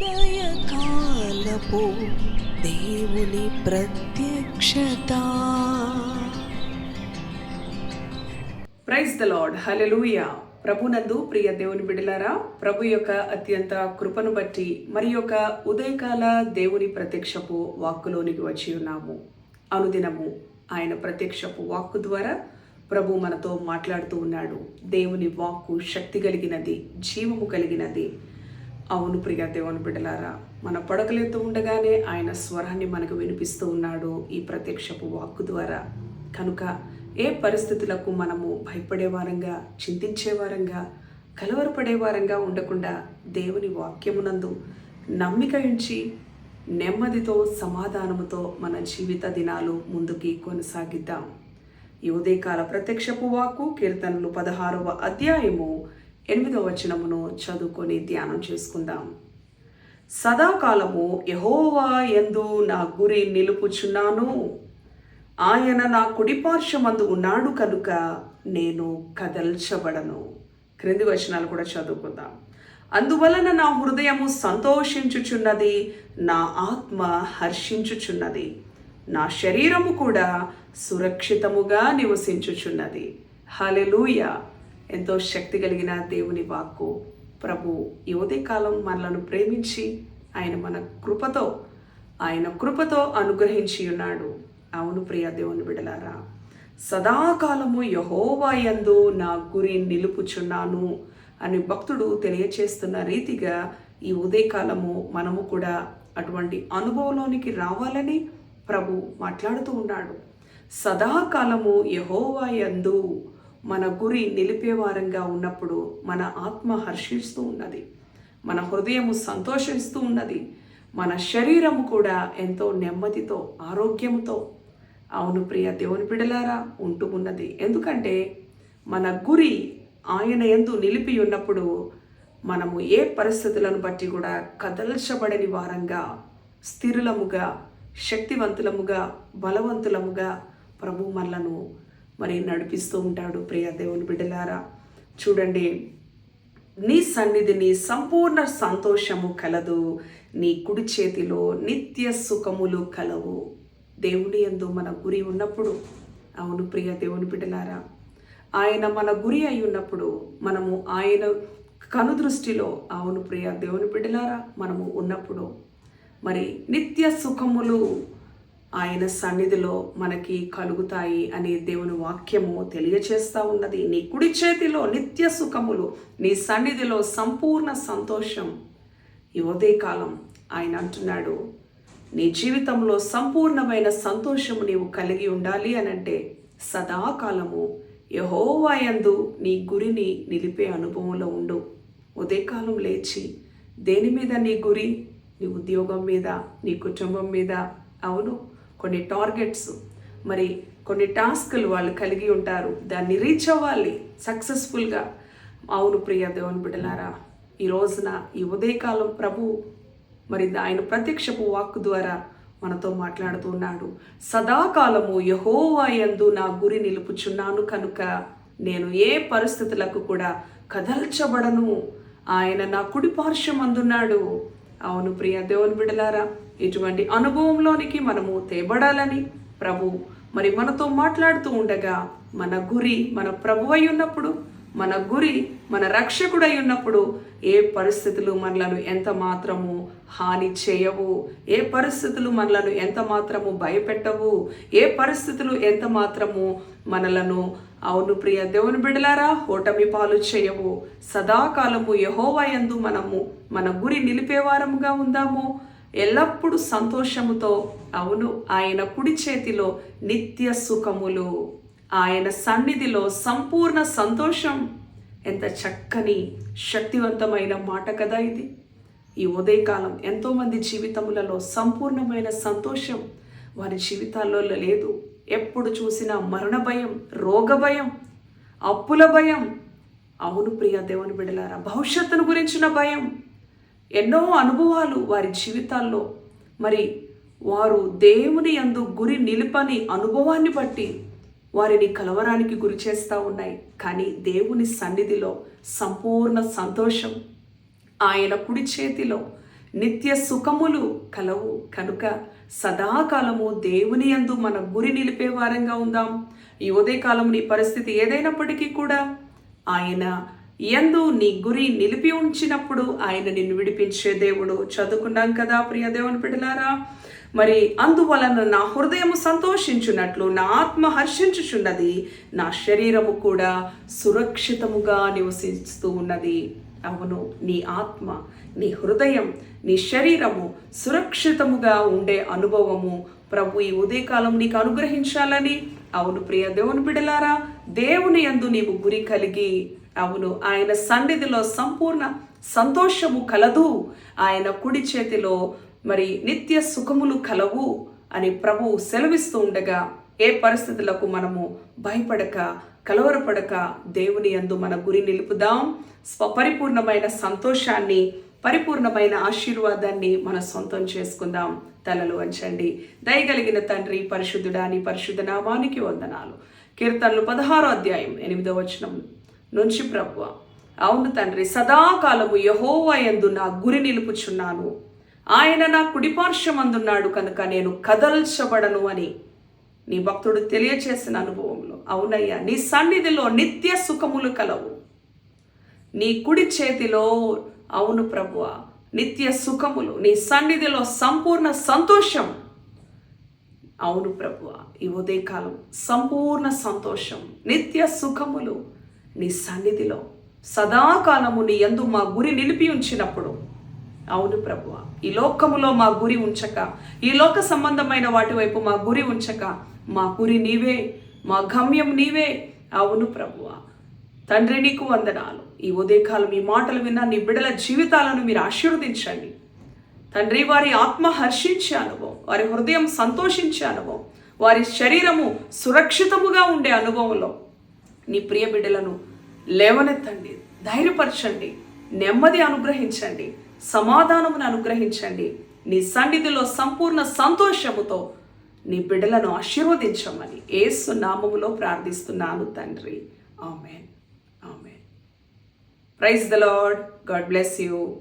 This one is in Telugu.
ఉదయకాలపు దేవుని ప్రత్యక్షత. Praise the lord. హలెలూయా ప్రభునందు ప్రియ దేవుని బిడలారా ప్రభు యొక్క అత్యంత కృపను బట్టి మరి యొక్క ఉదయకాల దేవుని ప్రత్యక్షపు వాక్కులోనికి వచ్చి ఉన్నాము. అనుదినము ఆయన ప్రత్యక్షపు వాక్కు ద్వారా ప్రభు మనతో మాట్లాడుతూ ఉన్నాడు. దేవుని వాక్కు శక్తి కలిగినది జీవము కలిగినది. అవును ప్రియ దేవుని బిడ్డలారా మన పడకలెత్తు ఉండగానే ఆయన స్వరాన్ని మనకు వినిపిస్తూ ఉన్నాడు ఈ ప్రత్యక్షపు వాక్కు ద్వారా. కనుక ఏ పరిస్థితులకు మనము భయపడే వారంగా కలవరపడేవారంగా వారంగా ఉండకుండా దేవుని వాక్యమునందు నమ్మిక ఉంచి నెమ్మదితో సమాధానముతో మన జీవిత దినాలు ముందుకి కొనసాగిద్దాం. ఈ ఉదయకాల ప్రత్యక్షపు వాక్కు కీర్తనలు పదహారవ అధ్యాయము ఎనిమిదవ వచనమును చదువుకొని ధ్యానం చేసుకుందాం. సదాకాలము యహోవా ఎందు నా గురి నిలుపుచున్నాను. ఆయన నా కుడిపార్శ్వమందు ఉన్నాడు కనుక నేను కదల్చబడను. క్రింది వచనాలు కూడా చదువుకుందాం. అందువలన నా హృదయము సంతోషించుచున్నది నా ఆత్మ హర్షించుచున్నది. నా శరీరము కూడా సురక్షితముగా నివసించుచున్నది. హలెలూయా ఎంతో శక్తి కలిగిన దేవుని వాక్కు. ప్రభు ఈ ఉదయకాలం మనలను ప్రేమించి ఆయన మన కృపతో ఆయన కృపతో అనుగ్రహించి ఉన్నాడు. అవును ప్రియ దేవుని బిడలారా సదాకాలము యహోవాయందు నా గురి నిలుపుచున్నాను అని భక్తుడు తెలియచేస్తున్న రీతిగా ఈ ఉదయకాలము మనము కూడా అటువంటి అనుభవంలోనికి రావాలని ప్రభు మాట్లాడుతూ ఉన్నాడు. సదాకాలము యహోవాయందు మన గురి నిలిపేవారంగా ఉన్నప్పుడు మన ఆత్మ హర్షిస్తూ ఉన్నది. మన హృదయము సంతోషిస్తూ ఉన్నది. మన శరీరము కూడా ఎంతో నెమ్మదితో ఆరోగ్యంతో అవును ప్రియ దేవుని బిడలారా ఉంటూ ఉన్నది. ఎందుకంటే మన గురి ఆయన ఎందు నిలిపి ఉన్నప్పుడు మనము ఏ పరిస్థితులను బట్టి కూడా కదల్చబడని వారంగా స్థిరులముగా శక్తివంతులముగా బలవంతులముగా ప్రభు మనలను మరి నడిపిస్తూ ఉంటాడు. ప్రియ దేవుని బిడ్డలారా చూడండి నీ సన్నిధిని సంపూర్ణ సంతోషము కలదు. నీ కుడి చేతిలో నిత్య సుఖములు కలవు. దేవుని యందు మన గురి ఉన్నప్పుడు అవును ప్రియ దేవుని బిడ్డలారా ఆయన మన గురి అయి ఉన్నప్పుడు మనము ఆయన కనుదృష్టిలో అవును ప్రియ దేవుని బిడ్డలారా మనము ఉన్నప్పుడు మరి నిత్య సుఖములు ఆయన సన్నిధిలో మనకి కలుగుతాయి అనే దేవుని వాక్యము తెలియచేస్తూ ఉన్నది. నీ కుడి చేతిలో నిత్య సుఖములు నీ సన్నిధిలో సంపూర్ణ సంతోషం. ఈ ఉదయకాలం ఆయన అంటున్నాడు నీ జీవితంలో సంపూర్ణమైన సంతోషము నీవు కలిగి ఉండాలి అని అంటే సదాకాలము యహోవాయందు నీ గురిని నిలిపే అనుభవంలో ఉండు. ఉదయకాలం లేచి దేని మీద నీ గురి? నీ ఉద్యోగం మీద నీ కుటుంబం మీద. అవును కొన్ని టార్గెట్స్ మరి కొన్ని టాస్కులు వాళ్ళు కలిగి ఉంటారు. దాన్ని రీచ్ అవ్వాలి సక్సెస్ఫుల్గా అవును ప్రియ దేవుని బిడ్డలారా ఈ రోజున ఈ ఉదయకాలం ప్రభు మరి ఆయన ప్రత్యక్షపు వాక్ ద్వారా మనతో మాట్లాడుతున్నాడు సదాకాలము యహోవాయందు నా గురి నిలుపుచున్నాను కనుక నేను ఏ పరిస్థితులకు కూడా కదల్చబడను. ఆయన నా కుడి పార్శ్వమందున్నాడు. అవును ప్రియ దేవుని బిడలారా ఇటువంటి అనుభవంలోనికి మనము తేబడాలని ప్రభు మరి మనతో మాట్లాడుతూ ఉండగా మన గురి మన ప్రభు అయి ఉన్నప్పుడు మన గురి మన రక్షకుడై ఉన్నప్పుడు ఏ పరిస్థితులు మనలను ఎంత మాత్రము హాని చేయవు? ఏ పరిస్థితులు మనలను ఎంత మాత్రము భయపెట్టవు? ఏ పరిస్థితులు ఎంత మాత్రము మనలను అవును ప్రియ దేవుని బిడలారా ఓటమి పాలు చేయవు సదాకాలము యహోవయందు మనము మన గురి నిలిపేవారముగా ఉందాము. ఎల్లప్పుడూ సంతోషముతో అవును ఆయన కుడి చేతిలో నిత్య సుఖములు. ఆయన సన్నిధిలో సంపూర్ణ సంతోషం. ఎంత చక్కని శక్తివంతమైన మాట కదా ఇది. ఈ ఉదయకాలం ఎంతోమంది జీవితములలో సంపూర్ణమైన సంతోషం. వారి జీవితాల్లో లేదు. ఎప్పుడు చూసినా మరణ భయం రోగ భయం అప్పుల భయం. అవును ప్రియ దేవుని బిడలారా భవిష్యత్తును గురించిన భయం. ఎన్నో అనుభవాలు వారి జీవితాల్లో. మరి వారు దేవుని యందు గురి నిలుపని అనుభవాన్ని బట్టి వారిని కలవరానికి గురి చేస్తూ ఉన్నాయి. కానీ దేవుని సన్నిధిలో సంపూర్ణ సంతోషం. ఆయన కుడి చేతిలో నిత్య సుఖములు కలవు. కనుక సదాకాలము దేవుని యందు మన గురి నిలిపే వారంగా ఉందాం. ఈ ఉదయకాలం నీ పరిస్థితి ఏదైనప్పటికీ కూడా ఆయన ఎందు నీ గురి నిలిపి ఉంచినప్పుడు ఆయన నిన్ను విడిపించే దేవుడు. చదువుకున్నాం కదా ప్రియ దేవుని బిడ్డలారా? మరి అందువలన నా హృదయము సంతోషించున్నట్లు నా ఆత్మ హర్షించుచున్నది నా శరీరము కూడా సురక్షితముగా నివసిస్తూ ఉన్నది. అవును నీ ఆత్మ నీ హృదయం నీ శరీరము సురక్షితముగా ఉండే అనుభవము. ప్రభు ఈ ఉదయకాలం నీకు అనుగ్రహించాలని. అవును ప్రియ దేవుని బిడలారా దేవుని యందు నీవు గురి కలిగి అవును ఆయన సన్నిధిలో సంపూర్ణ సంతోషము కలదు. ఆయన కుడి చేతిలో మరి నిత్య సుఖములు కలవు అని ప్రభువు సెలవిస్తూ ఉండగా ఏ పరిస్థితులకు మనము భయపడక కలవరపడక దేవుని యందు మన గురి నిలుపుదాం. స్వపరిపూర్ణమైన సంతోషాన్ని పరిపూర్ణమైన ఆశీర్వాదాన్ని మన సొంతం చేసుకుందాం. తలలు వంచండి. దయగలిగిన తండ్రి పరిశుద్ధుడా నీ పరిశుద్ధ నామానికి వందనాలు. కీర్తనలు పదహారో అధ్యాయం ఎనిమిదో వచనం నుంచి ప్రభు అవును తండ్రి సదాకాలము యహోవయందు నా గురి నిలుపుచున్నాను. ఆయన నా కుడిపార్శ్వమందున్నాడు కనుక నేను కదల్చబడను అని. నీ భక్తుడు తెలియచేసిన అనుభవంలో. అవునయ్యా నీ సన్నిధిలో నిత్య సుఖములు కలవు. నీ కుడి చేతిలో అవును ప్రభువ నిత్య సుఖములు నీ సన్నిధిలో సంపూర్ణ సంతోషం. అవును ప్రభువ ఈ ఉదయకాలం సంపూర్ణ సంతోషం నిత్య సుఖములు నీ సన్నిధిలో. సదాకాలము నీ ఎందు మా గురి నిలిపి ఉంచినప్పుడు. అవును ప్రభువ ఈ లోకములో మా గురి ఉంచక ఈ లోక సంబంధమైన వాటి వైపు మా గురి ఉంచక మా గురి నీవే మా గమ్యం నీవే. అవును ప్రభువ. తండ్రి నీకు వందనాలు. ఈ ఉదయకాలం ఈ మాటలు విన్న నీ బిడల జీవితాలను మీరు ఆశీర్వదించండి. తండ్రి వారి ఆత్మ హర్షించే అనుభవం వారి హృదయం సంతోషించే అనుభవం వారి శరీరము సురక్షితముగా ఉండే అనుభవంలో నీ ప్రియ బిడ్డలను లేవనెత్తండి ధైర్యపరచండి నెమ్మది అనుగ్రహించండి సమాధానమును అనుగ్రహించండి. నీ సన్నిధిలో సంపూర్ణ సంతోషముతో నీ బిడ్డలను ఆశీర్వదించమని ఏసు నామములో ప్రార్థిస్తున్నాను తండ్రి. Amen. Amen. Praise the Lord. God bless you.